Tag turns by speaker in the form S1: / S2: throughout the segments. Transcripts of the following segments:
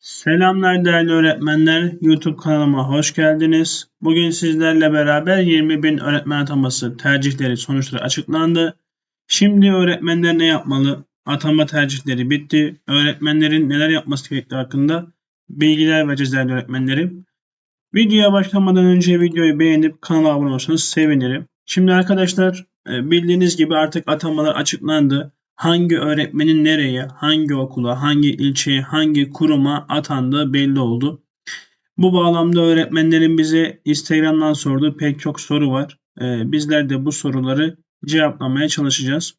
S1: Selamlar değerli öğretmenler. YouTube kanalıma hoş geldiniz. Bugün sizlerle beraber 20 bin öğretmen ataması tercihleri sonuçları açıklandı. Şimdi öğretmenler ne yapmalı? Atama tercihleri bitti. Öğretmenlerin neler yapması gerektiği hakkında bilgiler vereceğiz değerli öğretmenlerim. Videoya başlamadan önce videoyu beğenip kanala abone olursanız sevinirim. Şimdi arkadaşlar e, bildiğiniz gibi artık atamalar açıklandı hangi öğretmenin nereye, hangi okula, hangi ilçeye, hangi kuruma atandığı belli oldu. Bu bağlamda öğretmenlerin bize Instagram'dan sorduğu pek çok soru var. Ee, bizler de bu soruları cevaplamaya çalışacağız.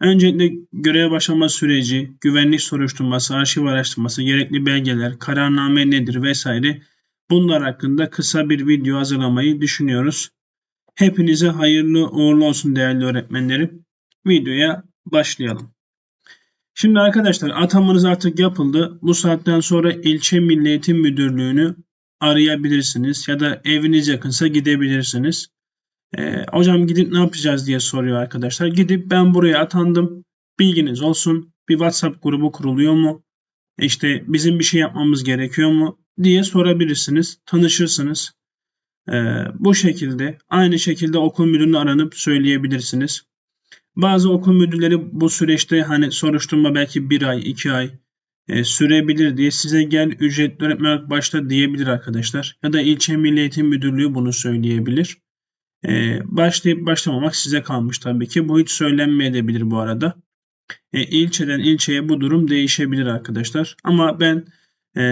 S1: Öncelikle göreve başlama süreci, güvenlik soruşturması, arşiv araştırması, gerekli belgeler, kararname nedir vesaire bunlar hakkında kısa bir video hazırlamayı düşünüyoruz. Hepinize hayırlı uğurlu olsun değerli öğretmenlerim. Videoya başlayalım. Şimdi arkadaşlar atamanız artık yapıldı. Bu saatten sonra ilçe milli eğitim müdürlüğünü arayabilirsiniz ya da eviniz yakınsa gidebilirsiniz. Ee, hocam gidip ne yapacağız diye soruyor arkadaşlar. Gidip ben buraya atandım. Bilginiz olsun. Bir WhatsApp grubu kuruluyor mu? İşte bizim bir şey yapmamız gerekiyor mu? diye sorabilirsiniz. Tanışırsınız. Ee, bu şekilde aynı şekilde okul müdürünü aranıp söyleyebilirsiniz. Bazı okul müdürleri bu süreçte hani soruşturma belki bir ay, iki ay e, sürebilir diye size gel ücretli öğretmen başla diyebilir arkadaşlar. Ya da ilçe milli eğitim müdürlüğü bunu söyleyebilir. E, başlayıp başlamamak size kalmış tabii ki. Bu hiç söylenmeyebilir bu arada. E, ilçeden ilçeye bu durum değişebilir arkadaşlar. Ama ben e,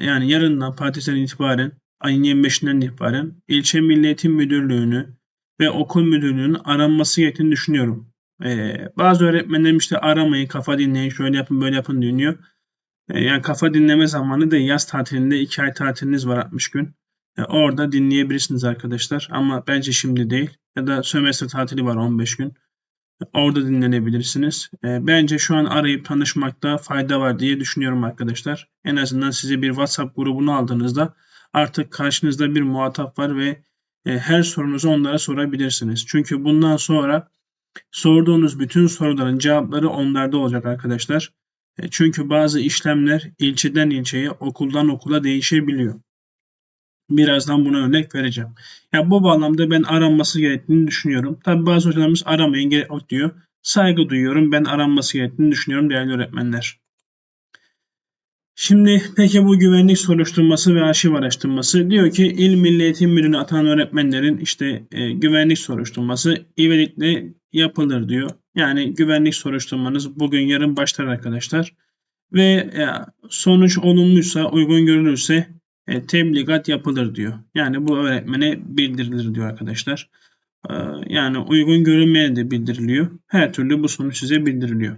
S1: yani yarından partisinden itibaren ayın 25'inden itibaren ilçe milli eğitim müdürlüğünü ve okul müdürlüğünün aranması gerektiğini düşünüyorum. Ee, bazı öğretmenlerim işte aramayın, kafa dinleyin, şöyle yapın, böyle yapın dinliyor. Ee, yani kafa dinleme zamanı da yaz tatilinde 2 ay tatiliniz var 60 gün. Ee, orada dinleyebilirsiniz arkadaşlar. Ama bence şimdi değil. Ya da sömestr tatili var 15 gün. Orada dinlenebilirsiniz. Ee, bence şu an arayıp tanışmakta fayda var diye düşünüyorum arkadaşlar. En azından size bir WhatsApp grubunu aldığınızda artık karşınızda bir muhatap var ve e, her sorunuzu onlara sorabilirsiniz. Çünkü bundan sonra Sorduğunuz bütün soruların cevapları onlarda olacak arkadaşlar. E, çünkü bazı işlemler ilçeden ilçeye, okuldan okula değişebiliyor. Birazdan buna örnek vereceğim. Ya bu bağlamda ben aranması gerektiğini düşünüyorum. Tabi bazı hocalarımız aramayın gerek yok diyor. Saygı duyuyorum. Ben aranması gerektiğini düşünüyorum değerli öğretmenler. Şimdi peki bu güvenlik soruşturması ve arşiv araştırması diyor ki İl Milli Eğitim Müdürlüğü'ne atanan öğretmenlerin işte e, güvenlik soruşturması ivedilikle yapılır diyor. Yani güvenlik soruşturmanız bugün yarın başlar arkadaşlar. Ve e, sonuç olumluysa uygun görülürse e, tebligat yapılır diyor. Yani bu öğretmene bildirilir diyor arkadaşlar. E, yani uygun görülmeye de bildiriliyor. Her türlü bu sonuç size bildiriliyor.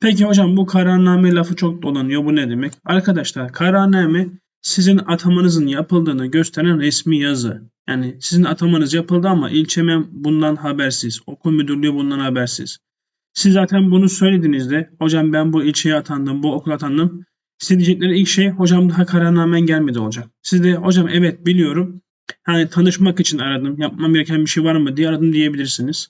S1: Peki hocam bu kararname lafı çok dolanıyor. Bu ne demek? Arkadaşlar kararname sizin atamanızın yapıldığını gösteren resmi yazı. Yani sizin atamanız yapıldı ama ilçeme bundan habersiz. Okul müdürlüğü bundan habersiz. Siz zaten bunu söylediğinizde hocam ben bu ilçeye atandım, bu okula atandım. Size diyecekleri ilk şey hocam daha kararnamen gelmedi olacak. Siz de hocam evet biliyorum. Hani tanışmak için aradım. Yapmam gereken bir şey var mı diye aradım diyebilirsiniz.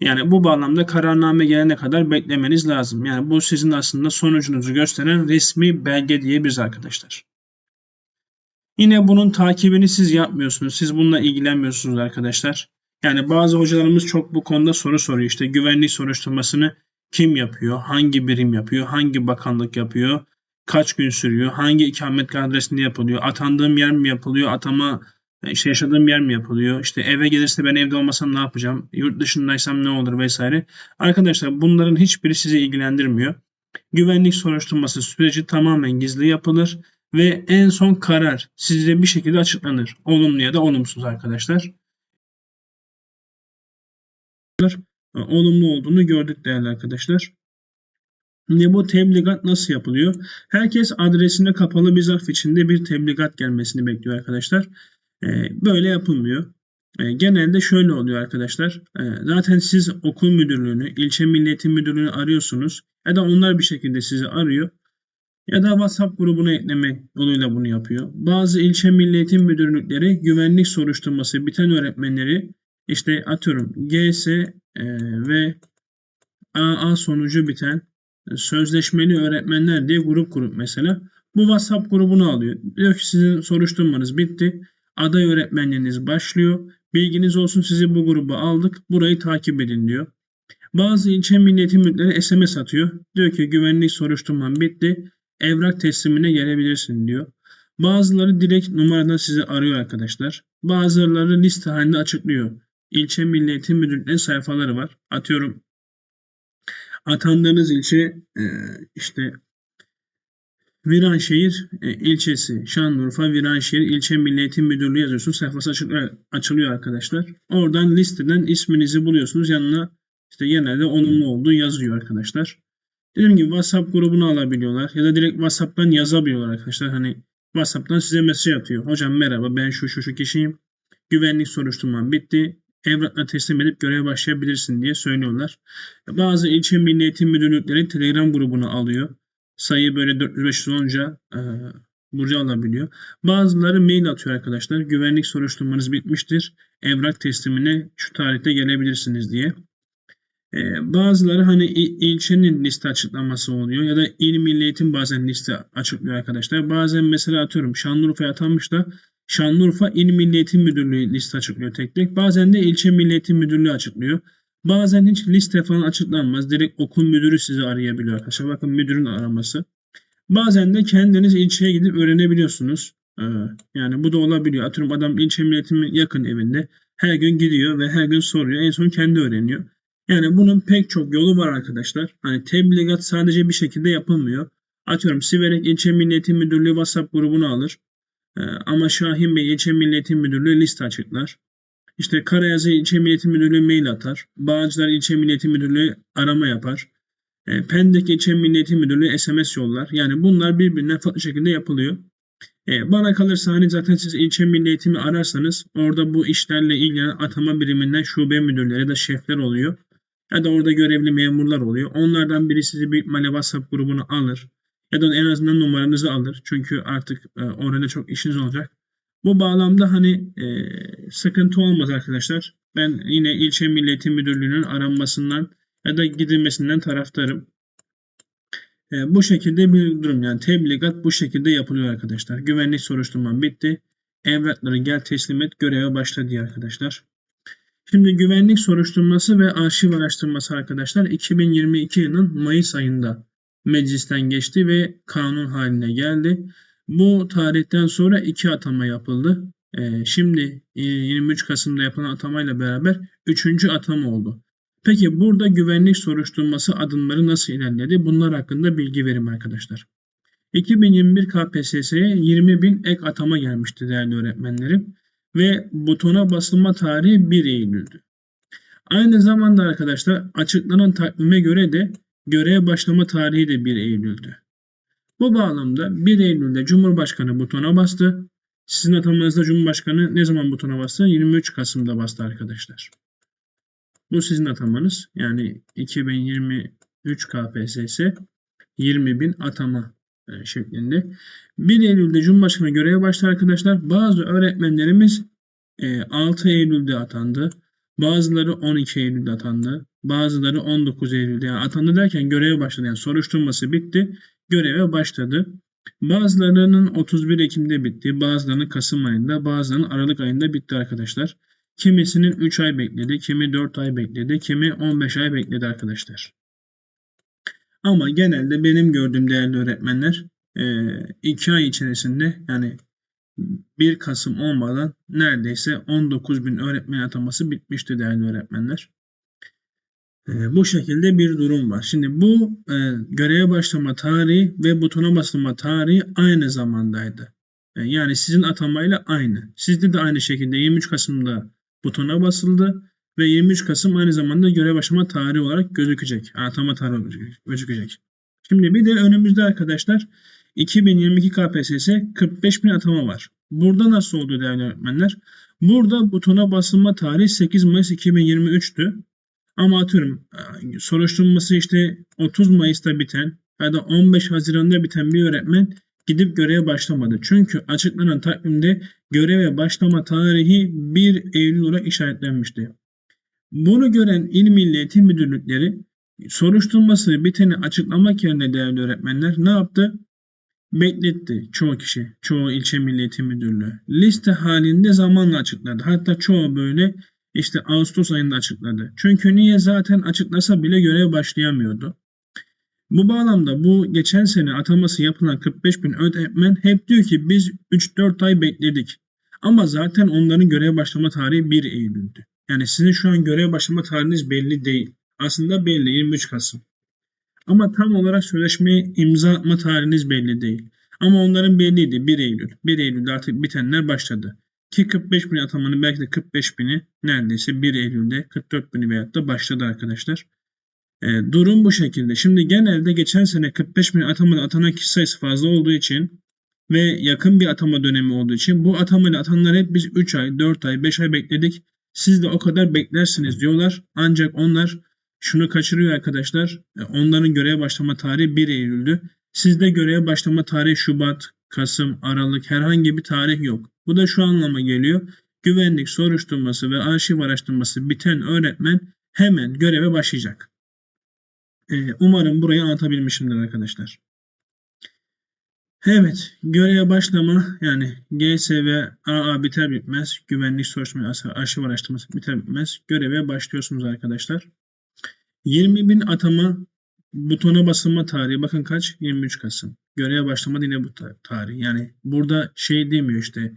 S1: Yani bu bağlamda kararname gelene kadar beklemeniz lazım. Yani bu sizin aslında sonucunuzu gösteren resmi belge diyebiliriz arkadaşlar. Yine bunun takibini siz yapmıyorsunuz. Siz bununla ilgilenmiyorsunuz arkadaşlar. Yani bazı hocalarımız çok bu konuda soru soruyor. İşte güvenlik soruşturmasını kim yapıyor? Hangi birim yapıyor? Hangi bakanlık yapıyor? Kaç gün sürüyor? Hangi ikamet adresinde yapılıyor? Atandığım yer mi yapılıyor? Atama e, işte yaşadığım yer mi yapılıyor? İşte eve gelirse ben evde olmasam ne yapacağım? Yurt dışındaysam ne olur vesaire. Arkadaşlar bunların hiçbiri sizi ilgilendirmiyor. Güvenlik soruşturması süreci tamamen gizli yapılır ve en son karar size bir şekilde açıklanır. Olumlu ya da olumsuz arkadaşlar. Olumlu olduğunu gördük değerli arkadaşlar. Ne bu tebligat nasıl yapılıyor? Herkes adresine kapalı bir zarf içinde bir tebligat gelmesini bekliyor arkadaşlar. Ee, böyle yapılmıyor. Ee, genelde şöyle oluyor arkadaşlar. Ee, zaten siz okul müdürlüğünü, ilçe milliyetin müdürlüğünü arıyorsunuz ya da onlar bir şekilde sizi arıyor ya da WhatsApp grubuna ekleme yoluyla bunu yapıyor. Bazı ilçe milliyetin müdürlükleri güvenlik soruşturması biten öğretmenleri işte atıyorum GS ve AA sonucu biten sözleşmeli öğretmenler diye grup grup mesela Bu WhatsApp grubunu alıyor. Diyor ki sizin soruşturmanız bitti. Aday öğretmenliğiniz başlıyor. Bilginiz olsun sizi bu gruba aldık. Burayı takip edin diyor. Bazı ilçe milliyeti müdürleri SMS atıyor. Diyor ki güvenlik soruşturman bitti. Evrak teslimine gelebilirsin diyor. Bazıları direkt numaradan sizi arıyor arkadaşlar. Bazıları liste halinde açıklıyor. İlçe Milliyeti Müdürlüğü'nün sayfaları var. Atıyorum atandığınız ilçe e, işte Viranşehir e, ilçesi, Şanlıurfa Viranşehir İlçe Milliyeti Müdürlüğü yazıyorsun. Sayfası açılıyor, arkadaşlar. Oradan listeden isminizi buluyorsunuz. Yanına işte genelde olumlu olduğu yazıyor arkadaşlar. Dediğim gibi WhatsApp grubunu alabiliyorlar ya da direkt WhatsApp'tan yazabiliyorlar arkadaşlar. Hani WhatsApp'tan size mesaj atıyor. Hocam merhaba ben şu şu şu kişiyim. Güvenlik soruşturmam bitti. Evrakla teslim edip göreve başlayabilirsin diye söylüyorlar. Bazı ilçe milli eğitim müdürlükleri Telegram grubunu alıyor. Sayı böyle 400-500 olunca e, burcu alabiliyor. Bazıları mail atıyor arkadaşlar. Güvenlik soruşturmanız bitmiştir. Evrak teslimine şu tarihte gelebilirsiniz diye. Ee, bazıları hani il- ilçenin liste açıklaması oluyor ya da il milli eğitim bazen liste açıklıyor arkadaşlar. Bazen mesela atıyorum Şanlıurfa'ya atanmış da Şanlıurfa İl Milli Eğitim Müdürlüğü liste açıklıyor tek tek. Bazen de ilçe Milli Eğitim Müdürlüğü açıklıyor. Bazen hiç liste falan açıklanmaz. Direkt okul müdürü sizi arayabiliyor arkadaşlar. Bakın müdürün araması. Bazen de kendiniz ilçeye gidip öğrenebiliyorsunuz. Ee, yani bu da olabiliyor. Atıyorum adam ilçe milli eğitimin yakın evinde. Her gün gidiyor ve her gün soruyor. En son kendi öğreniyor. Yani bunun pek çok yolu var arkadaşlar. Hani tebligat sadece bir şekilde yapılmıyor. Atıyorum Siverek İlçe Milli Eğitim Müdürlüğü WhatsApp grubunu alır. Ee, ama Şahin Bey İlçe Milli Eğitim Müdürlüğü liste açıklar. İşte Karayazı İlçe Milli Eğitim Müdürlüğü mail atar. Bağcılar İlçe Milli Eğitim Müdürlüğü arama yapar. E, Pendik İlçe Milli Eğitim Müdürlüğü SMS yollar. Yani bunlar birbirinden farklı şekilde yapılıyor. E, bana kalırsa hani zaten siz ilçe milli eğitimi ararsanız orada bu işlerle ilgilenen atama biriminden şube müdürleri da şefler oluyor. Ya da orada görevli memurlar oluyor. Onlardan biri sizi bir ihtimalle WhatsApp grubuna alır. Ya da en azından numaranızı alır. Çünkü artık e, orada çok işiniz olacak. Bu bağlamda hani e, sıkıntı olmaz arkadaşlar. Ben yine ilçe milli eğitim müdürlüğünün aranmasından ya da gidilmesinden taraftarım. E, bu şekilde bir durum yani tebligat bu şekilde yapılıyor arkadaşlar. Güvenlik soruşturman bitti. Evrakları gel teslim et göreve başla diye arkadaşlar. Şimdi güvenlik soruşturması ve arşiv araştırması arkadaşlar 2022 yılının Mayıs ayında meclisten geçti ve kanun haline geldi. Bu tarihten sonra iki atama yapıldı. Ee, şimdi e, 23 Kasım'da yapılan atamayla beraber üçüncü atama oldu. Peki burada güvenlik soruşturması adımları nasıl ilerledi? Bunlar hakkında bilgi verim arkadaşlar. 2021 KPSS'ye 20 bin ek atama gelmişti değerli öğretmenlerim ve butona basılma tarihi 1 Eylül'dü. Aynı zamanda arkadaşlar açıklanan takvime göre de göreve başlama tarihi de 1 Eylül'dü. Bu bağlamda 1 Eylül'de Cumhurbaşkanı butona bastı. Sizin atamanızda Cumhurbaşkanı ne zaman butona bastı? 23 Kasım'da bastı arkadaşlar. Bu sizin atamanız. Yani 2023 KPSS 20 bin atama şeklinde. 1 Eylül'de Cumhurbaşkanı göreve başladı arkadaşlar. Bazı öğretmenlerimiz 6 Eylül'de atandı. Bazıları 12 Eylül'de atandı. Bazıları 19 Eylül'de yani atandı derken göreve başladı. Yani soruşturması bitti. Göreve başladı. Bazılarının 31 Ekim'de bitti. Bazılarının Kasım ayında, bazılarının Aralık ayında bitti arkadaşlar. Kimisinin 3 ay bekledi, kimi 4 ay bekledi, kimi 15 ay bekledi arkadaşlar. Ama genelde benim gördüğüm değerli öğretmenler 2 ay içerisinde yani 1 Kasım olmadan neredeyse 19 bin öğretmen ataması bitmişti değerli öğretmenler. Bu şekilde bir durum var. Şimdi bu e, göreve başlama tarihi ve butona basılma tarihi aynı zamandaydı. Yani sizin atamayla aynı. Sizde de aynı şekilde 23 Kasım'da butona basıldı ve 23 Kasım aynı zamanda görev başlama tarihi olarak gözükecek. Atama tarihi gözükecek. Şimdi bir de önümüzde arkadaşlar 2022 KPSS 45 bin atama var. Burada nasıl oldu değerli öğretmenler? Burada butona basılma tarihi 8 Mayıs 2023'tü. Ama atıyorum soruşturması işte 30 Mayıs'ta biten ya da 15 Haziran'da biten bir öğretmen gidip göreve başlamadı. Çünkü açıklanan takvimde göreve başlama tarihi 1 Eylül olarak işaretlenmişti. Bunu gören İl Milli Eğitim Müdürlükleri soruşturması biteni açıklamak yerine değerli öğretmenler ne yaptı? bekletti çoğu kişi, çoğu ilçe milli eğitim müdürlüğü. Liste halinde zamanla açıkladı. Hatta çoğu böyle işte Ağustos ayında açıkladı. Çünkü niye zaten açıklasa bile görev başlayamıyordu. Bu bağlamda bu geçen sene ataması yapılan 45 bin öğretmen hep diyor ki biz 3-4 ay bekledik. Ama zaten onların görev başlama tarihi 1 Eylül'dü. Yani sizin şu an görev başlama tarihiniz belli değil. Aslında belli 23 Kasım. Ama tam olarak sözleşmeye imza atma tarihiniz belli değil. Ama onların belliydi 1 Eylül. 1 Eylül'de artık bitenler başladı. Ki 45 bin atamanın belki de 45 bini neredeyse 1 Eylül'de 44 bini veyahut da başladı arkadaşlar. E, durum bu şekilde. Şimdi genelde geçen sene 45 bin atamada atanan kişi sayısı fazla olduğu için ve yakın bir atama dönemi olduğu için bu atamayla atanlar hep biz 3 ay, 4 ay, 5 ay bekledik. Siz de o kadar beklersiniz diyorlar. Ancak onlar şunu kaçırıyor arkadaşlar. E, onların göreve başlama tarihi 1 Eylül'dü. Sizde göreve başlama tarihi Şubat, Kasım, Aralık herhangi bir tarih yok. Bu da şu anlama geliyor. Güvenlik soruşturması ve arşiv araştırması biten öğretmen hemen göreve başlayacak. Ee, umarım burayı anlatabilmişimdir arkadaşlar. Evet, göreve başlama yani GS ve AA biter bitmez, güvenlik soruşturması, arşiv araştırması biter bitmez göreve başlıyorsunuz arkadaşlar. 20 bin atama butona basılma tarihi bakın kaç? 23 Kasım. Göreve başlama yine bu tarih. Yani burada şey demiyor işte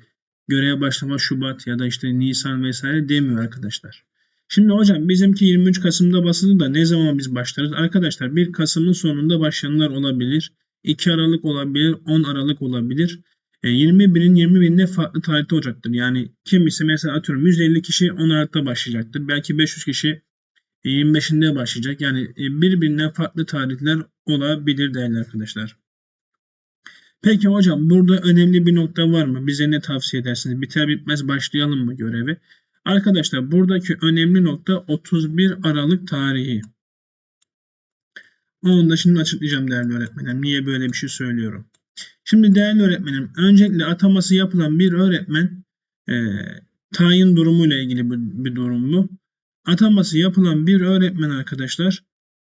S1: göreve başlama Şubat ya da işte Nisan vesaire demiyor arkadaşlar. Şimdi hocam bizimki 23 Kasım'da basıldı da ne zaman biz başlarız? Arkadaşlar 1 Kasım'ın sonunda başlayanlar olabilir. 2 Aralık olabilir, 10 Aralık olabilir. E, 20 binin 20 binde farklı tarihte olacaktır. Yani kimisi mesela atıyorum 150 kişi 10 Aralık'ta başlayacaktır. Belki 500 kişi 25'inde başlayacak. Yani e, birbirinden farklı tarihler olabilir değerli arkadaşlar. Peki hocam burada önemli bir nokta var mı? Bize ne tavsiye edersiniz? Biter bitmez başlayalım mı görevi? Arkadaşlar buradaki önemli nokta 31 Aralık tarihi. Onu da şimdi açıklayacağım değerli öğretmenim. Niye böyle bir şey söylüyorum? Şimdi değerli öğretmenim öncelikle ataması yapılan bir öğretmen e, tayin durumuyla ilgili bir, bir durum bu ataması yapılan bir öğretmen arkadaşlar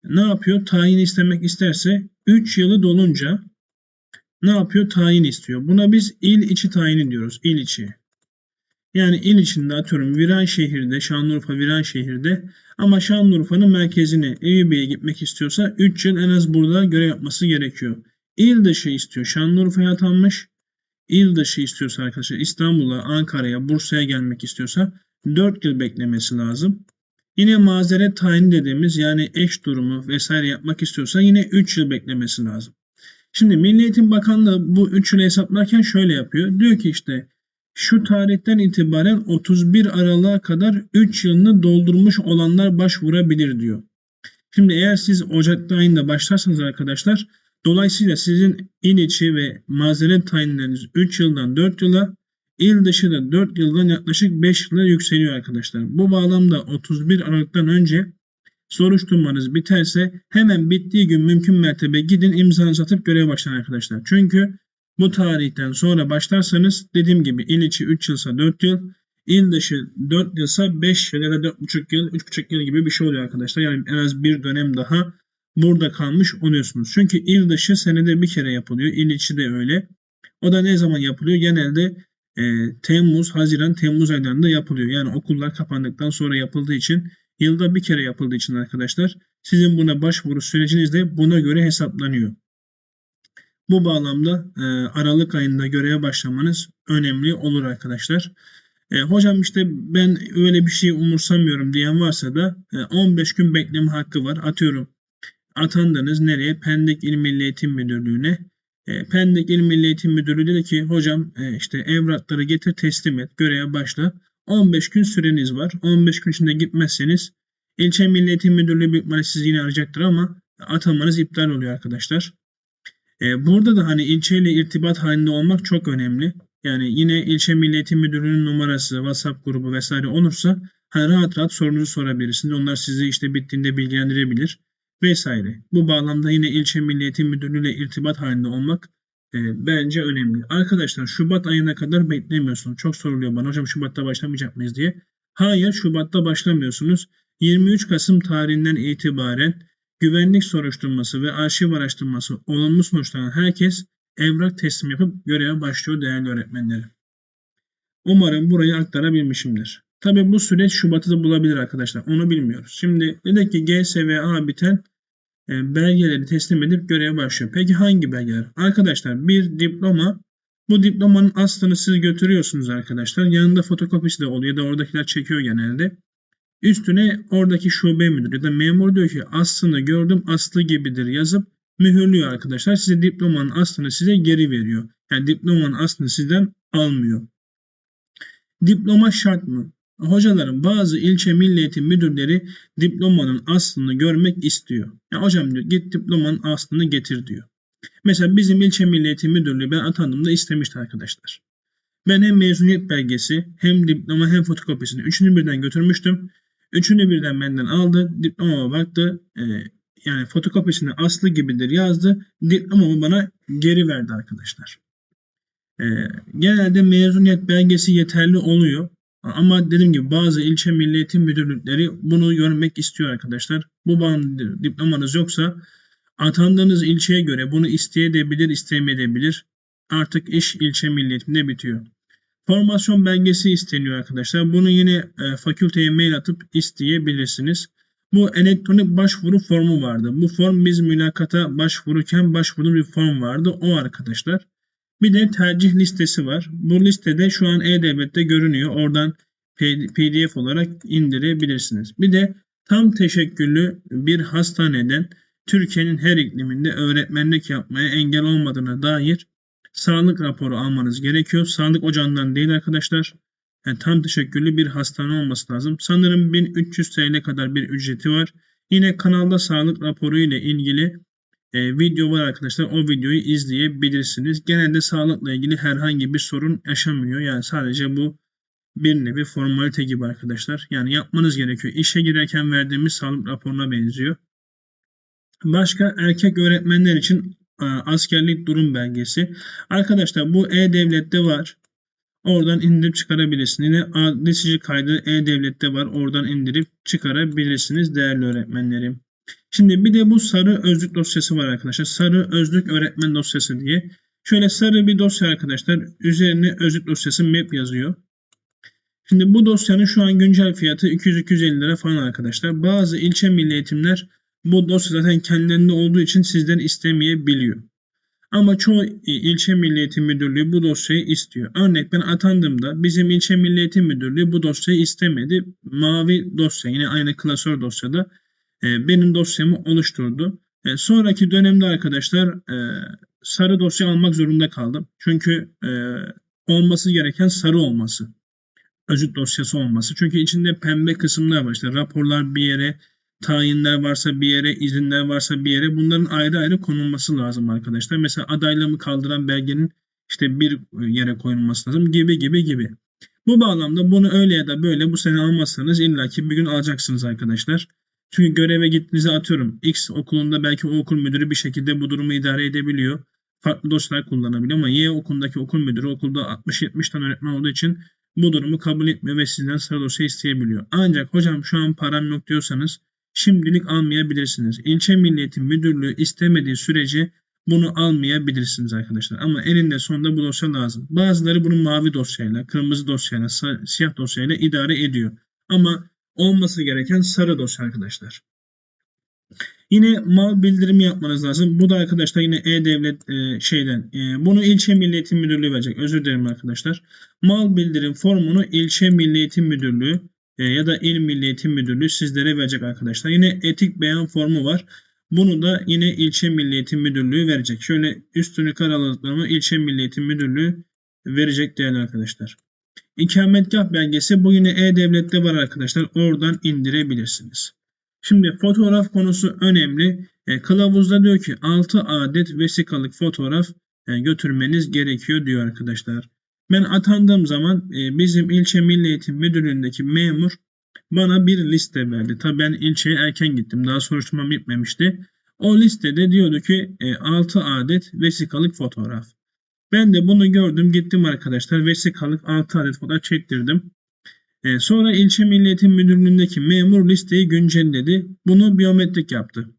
S1: ne yapıyor? Tayin istemek isterse 3 yılı dolunca ne yapıyor? Tayin istiyor. Buna biz il içi tayini diyoruz. İl içi. Yani il içinde atıyorum Viranşehir'de, Şanlıurfa Viranşehir'de ama Şanlıurfa'nın merkezine Eyüpiye'ye gitmek istiyorsa 3 yıl en az burada görev yapması gerekiyor. İl dışı istiyor. Şanlıurfa'ya atanmış. İl dışı istiyorsa arkadaşlar İstanbul'a, Ankara'ya, Bursa'ya gelmek istiyorsa 4 yıl beklemesi lazım. Yine mazeret tayin dediğimiz yani eş durumu vesaire yapmak istiyorsa yine 3 yıl beklemesi lazım. Şimdi Milli Eğitim Bakanlığı bu 3 yılı hesaplarken şöyle yapıyor. Diyor ki işte şu tarihten itibaren 31 Aralık'a kadar 3 yılını doldurmuş olanlar başvurabilir diyor. Şimdi eğer siz Ocak ayında başlarsanız arkadaşlar dolayısıyla sizin il içi ve mazeret tayinleriniz 3 yıldan 4 yıla İl dışı da 4 yıldan yaklaşık 5 yıla yükseliyor arkadaşlar. Bu bağlamda 31 Aralık'tan önce soruşturmanız biterse hemen bittiği gün mümkün mertebe gidin imzanızı atıp göreve başlayın arkadaşlar. Çünkü bu tarihten sonra başlarsanız dediğim gibi il içi 3 yılsa 4 yıl, il dışı 4 yılsa 5 yıl ya da 4,5 yıl, 3,5 yıl gibi bir şey oluyor arkadaşlar. Yani en az bir dönem daha burada kalmış oluyorsunuz. Çünkü il dışı senede bir kere yapılıyor. İl içi de öyle. O da ne zaman yapılıyor? Genelde e, Temmuz, Haziran, Temmuz aylarında yapılıyor. Yani okullar kapandıktan sonra yapıldığı için yılda bir kere yapıldığı için arkadaşlar sizin buna başvuru süreciniz de buna göre hesaplanıyor. Bu bağlamda e, Aralık ayında göreve başlamanız önemli olur arkadaşlar. E, hocam işte ben öyle bir şey umursamıyorum diyen varsa da e, 15 gün bekleme hakkı var. Atıyorum atandınız nereye? Pendik İl Milli Eğitim Müdürlüğü'ne. E, Pendik İl Milli Eğitim Müdürü dedi ki hocam e, işte evrakları getir teslim et göreve başla. 15 gün süreniz var. 15 gün içinde gitmezseniz ilçe Milli Eğitim Müdürlüğü büyük sizi yine arayacaktır ama atamanız iptal oluyor arkadaşlar. E, burada da hani ilçeyle irtibat halinde olmak çok önemli. Yani yine ilçe Milli Eğitim Müdürlüğü'nün numarası, WhatsApp grubu vesaire olursa hani rahat rahat sorunuzu sorabilirsiniz. Onlar sizi işte bittiğinde bilgilendirebilir vesaire. Bu bağlamda yine ilçe Milli Eğitim Müdürlüğü ile irtibat halinde olmak e, bence önemli. Arkadaşlar Şubat ayına kadar beklemiyorsunuz. Çok soruluyor bana hocam Şubat'ta başlamayacak mıyız diye. Hayır Şubat'ta başlamıyorsunuz. 23 Kasım tarihinden itibaren güvenlik soruşturması ve arşiv araştırması olumlu sonuçlanan herkes evrak teslim yapıp göreve başlıyor değerli öğretmenlerim. Umarım burayı aktarabilmişimdir. Tabi bu süreç Şubat'ı da bulabilir arkadaşlar. Onu bilmiyoruz. Şimdi dedik ki GSVA biten e, belgeleri teslim edip göreve başlıyor. Peki hangi belgeler? Arkadaşlar bir diploma. Bu diplomanın aslını siz götürüyorsunuz arkadaşlar. Yanında fotokopisi de oluyor ya da oradakiler çekiyor genelde. Üstüne oradaki şube müdürü ya da memur diyor ki aslını gördüm aslı gibidir yazıp mühürlüyor arkadaşlar. Size diplomanın aslını size geri veriyor. Yani diplomanın aslını sizden almıyor. Diploma şart mı? Hocalarım bazı ilçe milli eğitim müdürleri diplomanın aslını görmek istiyor. Ya hocam diyor git diplomanın aslını getir diyor. Mesela bizim ilçe milli eğitim müdürlüğü ben atandığımda istemişti arkadaşlar. Ben hem mezuniyet belgesi hem diploma hem fotokopisini üçünü birden götürmüştüm. Üçünü birden benden aldı. Diplomama baktı. Ee, yani fotokopisini aslı gibidir yazdı. Diplomamı bana geri verdi arkadaşlar. Ee, genelde mezuniyet belgesi yeterli oluyor. Ama dediğim gibi bazı ilçe milli eğitim müdürlükleri bunu görmek istiyor arkadaşlar. Bu diplomanız yoksa atandığınız ilçeye göre bunu isteyebilir, istemeyebilir. Artık iş ilçe milli bitiyor. Formasyon belgesi isteniyor arkadaşlar. Bunu yine e, fakülteye mail atıp isteyebilirsiniz. Bu elektronik başvuru formu vardı. Bu form biz mülakata başvururken başvurduğumuz bir form vardı. O arkadaşlar. Bir de tercih listesi var. Bu listede şu an E-Devlet'te görünüyor. Oradan PDF olarak indirebilirsiniz. Bir de tam teşekküllü bir hastaneden Türkiye'nin her ikliminde öğretmenlik yapmaya engel olmadığına dair sağlık raporu almanız gerekiyor. Sağlık ocağından değil arkadaşlar. Yani tam teşekküllü bir hastane olması lazım. Sanırım 1300 TL kadar bir ücreti var. Yine kanalda sağlık raporu ile ilgili e, video var arkadaşlar. O videoyu izleyebilirsiniz. Genelde sağlıkla ilgili herhangi bir sorun yaşamıyor. Yani sadece bu bir nevi formalite gibi arkadaşlar. Yani yapmanız gerekiyor. İşe girerken verdiğimiz sağlık raporuna benziyor. Başka erkek öğretmenler için askerlik durum belgesi. Arkadaşlar bu E-Devlet'te var. Oradan indirip çıkarabilirsiniz. Yine adresici kaydı E-Devlet'te var. Oradan indirip çıkarabilirsiniz değerli öğretmenlerim. Şimdi bir de bu sarı özlük dosyası var arkadaşlar. Sarı özlük öğretmen dosyası diye. Şöyle sarı bir dosya arkadaşlar. Üzerine özlük dosyası map yazıyor. Şimdi bu dosyanın şu an güncel fiyatı 200-250 lira falan arkadaşlar. Bazı ilçe milli eğitimler bu dosya zaten kendilerinde olduğu için sizden istemeyebiliyor. Ama çoğu ilçe milli müdürlüğü bu dosyayı istiyor. Örnek ben atandığımda bizim ilçe milli müdürlüğü bu dosyayı istemedi. Mavi dosya yine aynı klasör dosyada e, benim dosyamı oluşturdu. E, sonraki dönemde arkadaşlar e, sarı dosya almak zorunda kaldım. Çünkü olması gereken sarı olması. Özüt dosyası olması. Çünkü içinde pembe kısımlar var. İşte raporlar bir yere, tayinler varsa bir yere, izinler varsa bir yere bunların ayrı ayrı konulması lazım arkadaşlar. Mesela adaylığımı kaldıran belgenin işte bir yere koyulması lazım gibi gibi gibi. Bu bağlamda bunu öyle ya da böyle bu sene almazsanız illaki bir gün alacaksınız arkadaşlar. Çünkü göreve gittiğinizi atıyorum. X okulunda belki o okul müdürü bir şekilde bu durumu idare edebiliyor. Farklı dosyalar kullanabiliyor ama Y okulundaki okul müdürü okulda 60-70 tane öğretmen olduğu için bu durumu kabul etmiyor ve sizden sıra dosya isteyebiliyor. Ancak hocam şu an param yok diyorsanız şimdilik almayabilirsiniz. İlçe Milliyetin Müdürlüğü istemediği sürece bunu almayabilirsiniz arkadaşlar. Ama elinde sonunda bu dosya lazım. Bazıları bunu mavi dosyayla, kırmızı dosyayla, siyah dosyayla idare ediyor. Ama olması gereken sarı dosya arkadaşlar. Yine mal bildirimi yapmanız lazım. Bu da arkadaşlar yine E-Devlet e, şeyden. E, bunu ilçe Milli Eğitim Müdürlüğü verecek. Özür dilerim arkadaşlar. Mal bildirim formunu ilçe Milli Eğitim Müdürlüğü ya da İl Milli Eğitim Müdürlüğü sizlere verecek arkadaşlar. Yine etik beyan formu var. Bunu da yine ilçe Milli Eğitim Müdürlüğü verecek. Şöyle üstünü karaladıklarımı ilçe Milli Eğitim Müdürlüğü verecek değerli arkadaşlar. İkametgah belgesi bu yine E-Devlet'te var arkadaşlar. Oradan indirebilirsiniz. Şimdi fotoğraf konusu önemli. E, kılavuzda diyor ki 6 adet vesikalık fotoğraf e, götürmeniz gerekiyor diyor arkadaşlar. Ben atandığım zaman e, bizim ilçe milli eğitim müdürlüğündeki memur bana bir liste verdi. Tabi ben ilçeye erken gittim. Daha soruşturmam bitmemişti. O listede diyordu ki e, 6 adet vesikalık fotoğraf. Ben de bunu gördüm gittim arkadaşlar vesikalık 6 adet fotoğraf çektirdim. E, sonra ilçe milliyetin müdürlüğündeki memur listeyi güncelledi. Bunu biyometrik yaptı.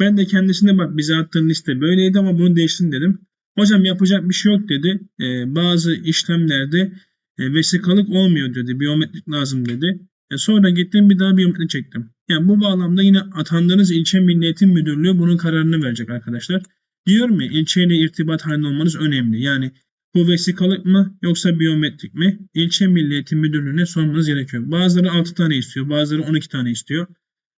S1: Ben de kendisine bak bize attığın liste böyleydi ama bunu değiştin dedim. Hocam yapacak bir şey yok dedi. E, bazı işlemlerde e, vesikalık olmuyor dedi. Biyometrik lazım dedi. E, sonra gittim bir daha biyometri çektim. Yani bu bağlamda yine atandığınız ilçe Milli Eğitim Müdürlüğü bunun kararını verecek arkadaşlar. Diyorum ya ilçeyle irtibat halinde olmanız önemli. Yani bu vesikalık mı yoksa biyometrik mi? İlçe Milli Eğitim Müdürlüğü'ne sormanız gerekiyor. Bazıları 6 tane istiyor, bazıları 12 tane istiyor.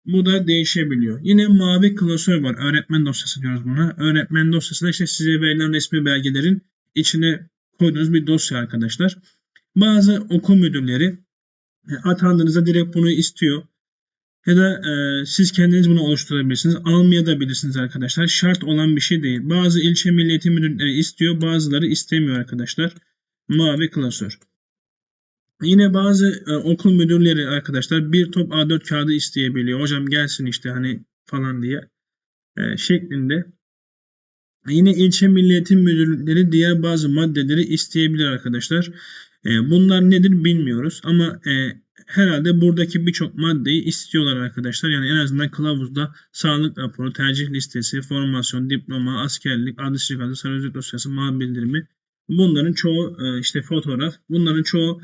S1: Bu da değişebiliyor. Yine mavi klasör var. Öğretmen dosyası diyoruz buna. Öğretmen dosyası da işte size verilen resmi belgelerin içine koyduğunuz bir dosya arkadaşlar. Bazı okul müdürleri e, atandığınızda direkt bunu istiyor. Ya da e, siz kendiniz bunu oluşturabilirsiniz. Almayabilirsiniz arkadaşlar. Şart olan bir şey değil. Bazı ilçe milli eğitim müdürleri istiyor, bazıları istemiyor arkadaşlar. Mavi klasör. Yine bazı e, okul müdürleri arkadaşlar bir top A4 kağıdı isteyebiliyor. Hocam gelsin işte hani falan diye e, şeklinde. Yine ilçe milli eğitim müdürlükleri diğer bazı maddeleri isteyebilir arkadaşlar. E, bunlar nedir bilmiyoruz ama e, herhalde buradaki birçok maddeyi istiyorlar arkadaşlar. Yani en azından kılavuzda sağlık raporu, tercih listesi, formasyon, diploma, askerlik, adlı şirkatı, sarı dosyası, mal bildirimi bunların çoğu e, işte fotoğraf bunların çoğu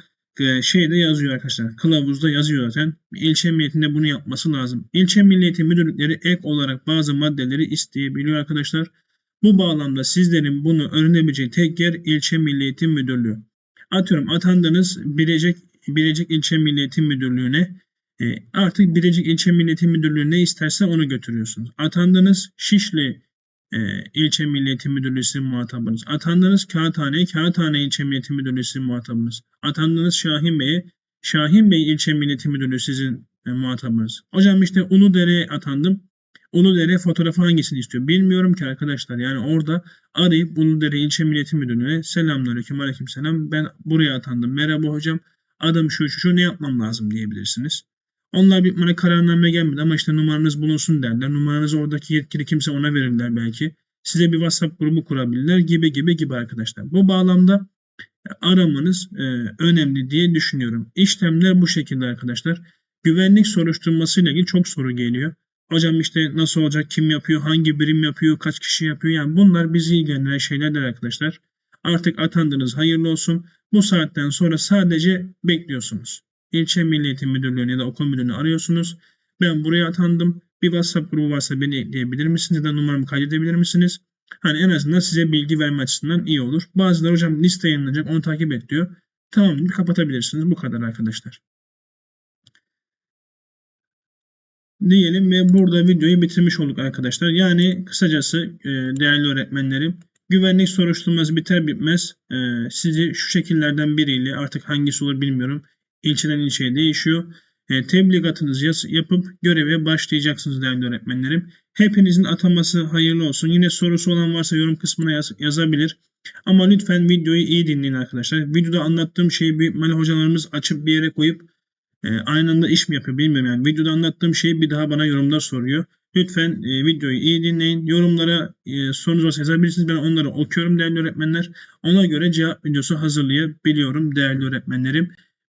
S1: şeyde yazıyor arkadaşlar. Kılavuzda yazıyor zaten. İlçe milliyetinde bunu yapması lazım. İlçe milliyeti müdürlükleri ek olarak bazı maddeleri isteyebiliyor arkadaşlar. Bu bağlamda sizlerin bunu öğrenebileceği tek yer ilçe milliyetin müdürlüğü. Atıyorum atandınız Bilecik, Bilecik İlçe Milliyetin Müdürlüğü'ne e, artık Bilecik İlçe Milliyetin Müdürlüğü ne isterse onu götürüyorsunuz. Atandınız Şişli İlçe Milliyetin Müdürlüğü muhatabınız. Atandınız Kağıthane, Kağıthane İlçe Milliyetin Müdürlüğü muhatabınız. Atandınız Şahin Bey'e, Şahin Bey İlçe Milliyetin Müdürlüğü sizin e, muhatabınız. Hocam işte Uludere'ye atandım. Uludere fotoğrafı hangisini istiyor? Bilmiyorum ki arkadaşlar. Yani orada arayıp Uludere İlçe Milliyetin Müdürlüğü'ne selamünaleyküm aleyküm selam. Ben buraya atandım. Merhaba hocam. Adım şu şu şu ne yapmam lazım diyebilirsiniz. Onlar bir bana kararname gelmedi ama işte numaranız bulunsun derler. Numaranızı oradaki yetkili kimse ona verirler belki. Size bir WhatsApp grubu kurabilirler gibi gibi gibi arkadaşlar. Bu bağlamda aramanız e, önemli diye düşünüyorum. İşlemler bu şekilde arkadaşlar. Güvenlik soruşturması ile ilgili çok soru geliyor. Hocam işte nasıl olacak, kim yapıyor, hangi birim yapıyor, kaç kişi yapıyor. Yani bunlar bizi ilgilendiren şeylerdir arkadaşlar. Artık atandınız hayırlı olsun. Bu saatten sonra sadece bekliyorsunuz. İlçe Milli Eğitim Müdürlüğü'nü ya da okul müdürünü arıyorsunuz. Ben buraya atandım. Bir WhatsApp grubu varsa beni ekleyebilir misiniz ya da numaramı kaydedebilir misiniz? Hani en azından size bilgi verme açısından iyi olur. Bazıları hocam liste yayınlanacak onu takip et diyor. Tamam kapatabilirsiniz. Bu kadar arkadaşlar. diyelim ve burada videoyu bitirmiş olduk arkadaşlar. Yani kısacası e, değerli öğretmenlerim güvenlik soruşturması biter bitmez e, sizi şu şekillerden biriyle artık hangisi olur bilmiyorum ilçeden ilçeye değişiyor. E, tebligatınızı yapıp göreve başlayacaksınız değerli öğretmenlerim. Hepinizin ataması hayırlı olsun. Yine sorusu olan varsa yorum kısmına yaz, yazabilir. Ama lütfen videoyu iyi dinleyin arkadaşlar. Videoda anlattığım şeyi bir mali hocalarımız açıp bir yere koyup e, aynı anda iş mi yapıyor bilmiyorum yani. Videoda anlattığım şeyi bir daha bana yorumlar soruyor. Lütfen e, videoyu iyi dinleyin. Yorumlara e, sorunuz varsa yazabilirsiniz. Ben onları okuyorum değerli öğretmenler. Ona göre cevap videosu hazırlayabiliyorum değerli öğretmenlerim.